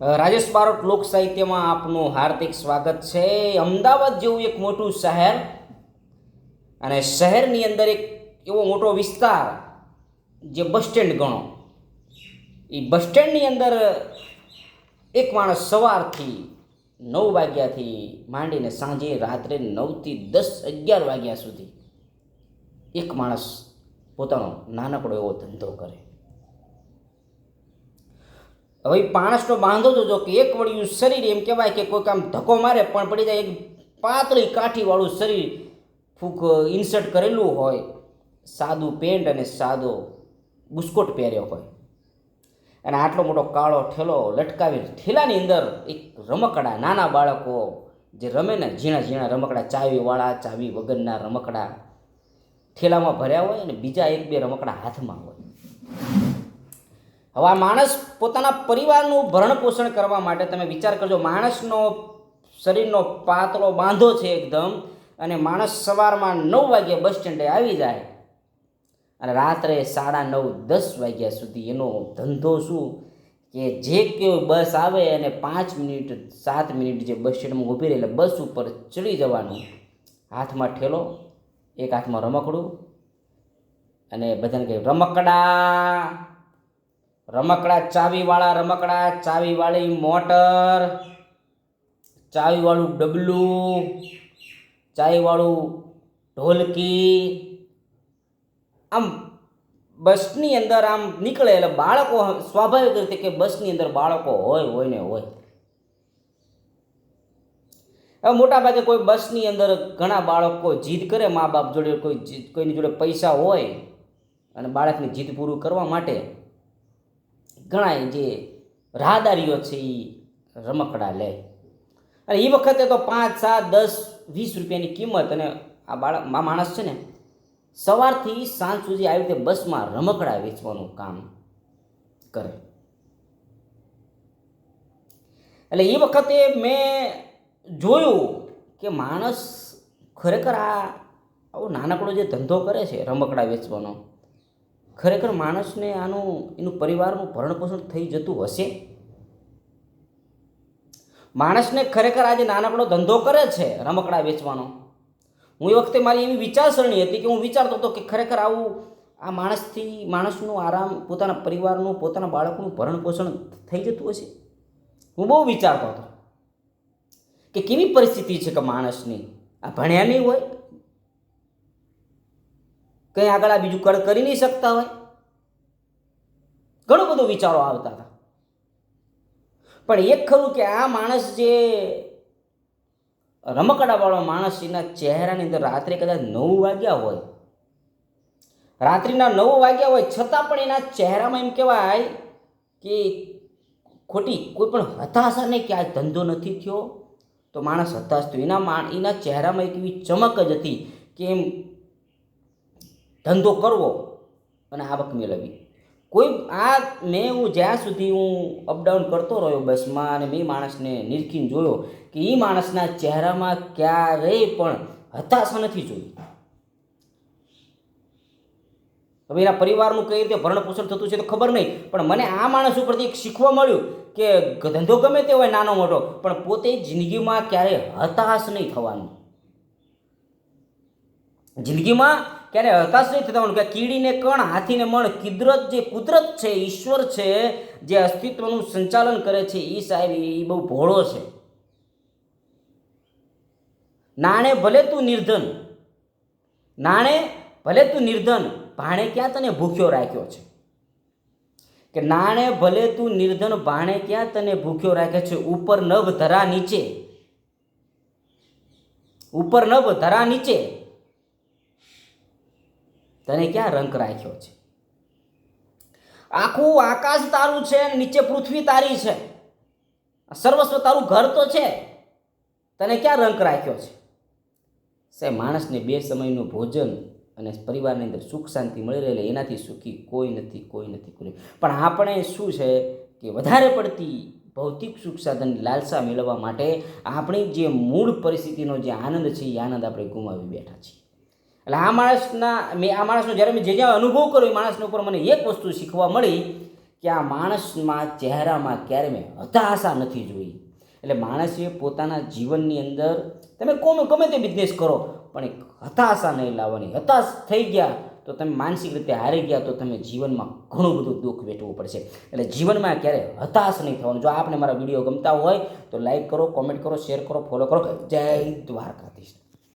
રાજેશ બારોટ લોક સાહિત્યમાં આપનું હાર્દિક સ્વાગત છે. અમદાવાદ જેવું એક મોટું શહેર અને શહેરની અંદર એક એવો મોટો વિસ્તાર જે બસ સ્ટેન્ડ ગણો. એ બસ સ્ટેન્ડની અંદર એક માણસ સવારથી નવ વાગ્યાથી માંડીને સાંજે રાત્રે નવથી દસ અગિયાર વાગ્યા સુધી એક માણસ પોતાનો નાનકડો એવો ધંધો કરે. હવે પાણસનો બાંધો જોજો કે એક વળિયું શરીર, એમ કહેવાય કે કોઈક આમ ધક્કો મારે પણ પડી જાય, એક પાતળી કાઠીવાળું શરીર ફૂક ઇન્સર્ટ કરેલું હોય, સાદું પેન્ટ અને સાદો બુસ્કોટ પહેર્યો હોય. અને આટલો મોટો કાળો ઠેલો લટકાવી ઠેલાની અંદર એક રમકડા, નાના બાળકો જે રમે ને, ઝીણા ઝીણા રમકડા, ચાવીવાળા, ચાવી વગરના રમકડા ઠેલામાં ભર્યા હોય અને બીજા એક બે રમકડા હાથમાં હોય. હવે આ માણસ પોતાના પરિવારનું ભરણ પોષણ કરવા માટે તમે વિચાર કરજો, માણસનો શરીરનો પાતળો બાંધો છે એકદમ અને માણસ સવારમાં નવ વાગે બસ સ્ટેન્ડે આવી જાય અને રાત્રે સાડા નવ, દસ વાગ્યા સુધી એનો ધંધો શું કે જે કોઈ બસ આવે અને પાંચ મિનિટ, સાત મિનિટ જે બસ સ્ટેન્ડમાં ઊભી રહે એટલે બસ ઉપર ચડી જવાનું. હાથમાં ઠેલો, એક હાથમાં રમકડું અને બધાને કહે, રમકડા! રમકડા ચાવીવાળા, રમકડા ચાવીવાળી મોટર, ચાવીવાળું ડબલું, ચાવીવાળું ઢોલકી. આમ બસની અંદર આમ નીકળે એટલે બાળકો સ્વાભાવિક રીતે કે બસની અંદર બાળકો હોય હોય ને હોય. હવે મોટાભાગે કોઈ બસની અંદર ઘણા બાળકો જીદ કરે મા બાપ જોડે, કોઈ કોઈની જોડે પૈસા હોય અને બાળકની જીદ પૂરું કરવા માટે ઘણા જે રાહદારીઓ છે એ રમકડા લે. અને એ વખતે તો પાંચ, સાત, દસ, વીસ રૂપિયાની કિંમત અને આ બાળક આ માણસ છે ને સવારથી સાંજ સુધી આવી રીતે બસમાં રમકડા વેચવાનું કામ કરે. એટલે એ વખતે મેં જોયું કે માણસ ખરેખર આ આવો નાનકડો જે ધંધો કરે છે રમકડા વેચવાનો ખરેખર માણસને આનું, એનું પરિવારનું ભરણપોષણ થઈ જતું હશે? માણસને ખરેખર આજે નાનકડો ધંધો કરે છે રમકડા વેચવાનો. હું એ વખતે મારી એવી વિચારસરણી હતી કે હું વિચારતો હતો કે ખરેખર આવું, આ માણસથી, માણસનું આરામ, પોતાના પરિવારનું, પોતાના બાળકનું ભરણપોષણ થઈ જતું હશે? હું બહુ વિચારતો હતો કે કેવી પરિસ્થિતિ છે કે માણસની? આ ભણ્યા નહીં હોય? કંઈ આગળ આ બીજું કર કરી નહીં શકતા હોય? ઘણો બધો વિચારો આવતા હતા. પણ એક ખરું કે આ માણસ જે રમકડાવાળો માણસ એના ચહેરાની અંદર રાત્રે કદાચ નવ વાગ્યા હોય, રાત્રિના નવ વાગ્યા હોય, છતાં પણ એના ચહેરામાં એમ કહેવાય કે ખોટી કોઈ પણ હતાશાને કે આ ધંધો નથી થયો, તો માણસ હતાશ થયો. એના એના ચહેરામાં એક એવી ચમક જ હતી કે એમ ધંધો કરવો અને આવક મેળવવી. કોઈ આ મેં હું જ્યાં સુધી હું અપડાઉન કરતો રહ્યો બસમાં અને મેં માણસને નિરખીને જોયો કે એ માણસના ચહેરામાં ક્યારેય પણ હતાશા નથી જોઈ. હવે એના પરિવારનું કઈ રીતે ભરણ પોષણ થતું છે તો ખબર નહીં, પણ મને આ માણસ ઉપરથી એક શીખવા મળ્યું કે ધંધો ગમે તે હોય નાનો મોટો, પણ પોતે જિંદગીમાં ક્યારેય હતાશ નહીં થવાનું. જિંદગીમાં ક્યારે હતાશ નહીં થતા કે કીડીને કણ હાથીને મણ, કુદરત જે કુદરત છે, ઈશ્વર છે, જે અસ્તિત્વનું સંચાલન કરે છે એ સાહેબ એ બહુ ભોળો છે. નાણે ભલે તું નિર્ધન, નાણે ભલે તું નિર્ધન, ભાણે ક્યાં તને ભૂખ્યો રાખ્યો છે? કે નાણે ભલે તું નિર્ધન, ભાણે ક્યાં તને ભૂખ્યો રાખ્યો છે? ઉપર નભ ધરા નીચે. ઉપર નભ ધરા નીચે. તને ક્યાં રંક રાખ્યો છે? આખું આકાશ તારું છે, નીચે પૃથ્વી તારી છે. સર્વસ્વ તારું ઘર તો છે. તને ક્યાં રંક રાખ્યો છે? સાહેબ, માણસને બે સમયનું ભોજન અને પરિવારની અંદર સુખ શાંતિ મળી રહેલી એનાથી સુખી કોઈ નથી કોઈ નથી, કોઈ પણ આપણે શું છે કે વધારે પડતી ભૌતિક સુખ સાધનની લાલસા મેળવવા માટે આપણી જે મૂળ પરિસ્થિતિનો જે આનંદ છે, એ આનંદ આપણે ગુમાવી બેઠા છીએ. એટલે આ માણસના, મેં આ માણસનો જ્યારે મેં જે જ્યાં અનુભવ કર્યો એ માણસની ઉપર મને એક વસ્તુ શીખવા મળી કે આ માણસમાં ચહેરામાં ક્યારે મેં હતાશા નથી જોઈ. એટલે માણસે પોતાના જીવનની અંદર, તમે કોમે, ગમે તે બિઝનેસ કરો, પણ એક હતાશા નહીં લાવવાની. હતાશ થઈ ગયા તો તમે માનસિક રીતે હારી ગયા તો તમે જીવનમાં ઘણું બધું દુઃખ વેઠવું પડશે. એટલે જીવનમાં ક્યારે હતાશ નહીં થવાનું. જો આપને મારા વીડિયો ગમતા હોય તો લાઈક કરો કોમેન્ટ કરો શેર કરો ફોલો કરો. જય દ્વારકાધીશ.